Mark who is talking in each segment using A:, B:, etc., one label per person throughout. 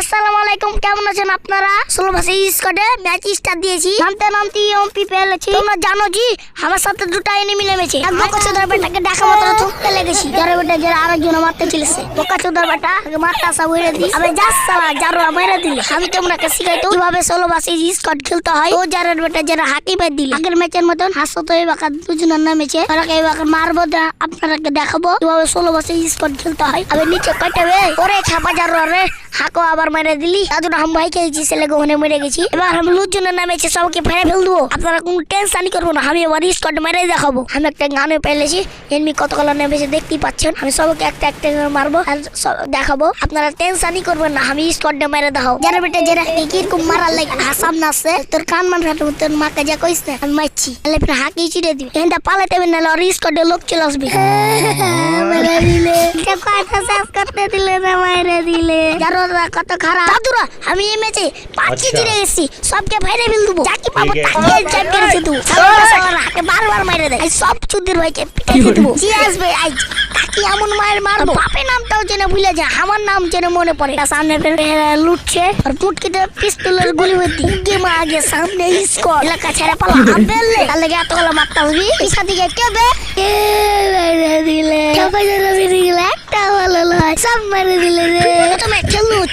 A: আসসালামু আলাইকুম কেমন আছেন আপনারা? ষোলো ভাষা স্কোয়াডে ম্যাচ স্টার্ট দিয়েছি। নামতে নামতে এমপি পেয়েছি তোমরা জানো জি আমার সাথে দুটো এনিমি নেমেছে। এক বোকা চোদার বেটাকে দেখা মাত্র থুকতে লেগেছি। যারা বেটা যারা আরেকজন মারতে চলেছে। বোকা চোদার বেটা মারতে আসা বইরে দিই। আমি যাস সালা যারো মেরে দিলে। আমি তোমরাকে শিখাই তো। কীভাবে ষোলো ভাষা স্কোয়াড খেলতে হয়? ও যারা বেটা যারা হাকি বাদ দিলে। আগের ম্যাচের মতন হাসো তো এবার দুজনের নামেছে। ওরাকে এবার মারবো আপনারাকে দেখাবো। কীভাবে ষোলো ভাষা স্কোয়াড খেলতে হয়? আমি নিচে কাটাবে ওরে ছাপা যারো রে। হাকো আবার মেরে দিলি দাদুটা হাম ভাই খেয়েছি ছেলে ওখানে মেরে গেছি এবার আমি লুজনের নামেছে সবকে ফেলে ফেল দেবো আপনারা কোনো টেনশনই করব না আমি এবার স্কট মেরে দেখাবো আমি একটা গানে পেলেছি এমনি কত কলা নেমেছে দেখতেই পাচ্ছেন আমি সবকে একটা একটা করে মারবো আর দেখাবো আপনারা টেনশনই করবেন না আমি স্কট মেরে দেখাবো যারা বেটা যারা কীরকম মারার লাগে হাসাম নাচছে তোর কান মান ফাটো তোর মাকে যা কইস না আমি মারছি তাহলে ফির হাঁকি চিড়ে দিবি এখানটা পালাতে না আর স্কটে লোক চলে আসবে দিলে কথা শেষ করতে দিলে না মাইরে দিলে। যারো কত খারাপ। দাদুরা আমি এই ম্যাচে পাঁচটি
B: আচ্ছা।
A: জিরে গেছি সবকে ফাইরে ফেল দেবো। যাকে পাবো। তাকে করেছে তুই হাতে বারবার মাইরে দেয়। এই সব চুদির ভাইকে পিটাই দেবো। জি আসবে আজ। কাকি এমন মায়ের মারবো। বাপের নামটাও জেনে ভুলে যায় আমার নাম জেনে মনে পড়ে। সামনে লুটছে আর পুটকিতে পিস্তলের গুলি হইতে উগে মা আগে সামনে স্কোর এলাকা ছেড়ে পালা। আবেলে তার লাগে এতগুলো মারতে হবে পিছা দিকে কে বে এ দিলে। জন্য দিলে মেরে দিলে রে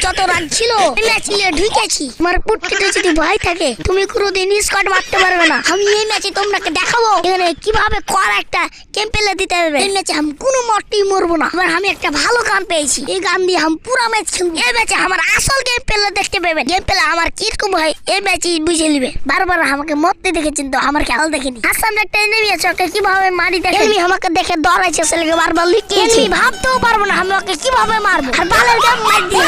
A: যত রাগ ছিল ম্যাচে ঢুকেছি। যদি ভয় থাকে তুমি কোনোদিন স্কট মারতে পারবে না। আমি এই ম্যাচে তোমাকে দেখাবো। এখানে কীভাবে কর একটা ক্যাম্পেলে দিতে হবে এই ম্যাচে আমি কোনো মরবো না। এবার আমি একটা ভালো গান পেয়েছি। এই গান দিয়ে আমি পুরো ম্যাচ খেলব। এই ম্যাচে আমার আসল গেম পেলে দেখতে পাবেন গেম পেলে আমার কীরকম হয় এই ম্যাচে বুঝে নিবে। বারবার আমাকে মরতে দেখেছেন তো আমার খেয়াল দেখেনি। হাসান একটা এনিমি আছে ওকে কীভাবে মারি দেখে? এনিমি আমাকে দেখে দৌড়াইছে ছেলেকে বারবার লিখিয়েছি ভাবতেও পারব না আমি ওকে কীভাবে মারবো? আর বালের গেম মার দিয়ে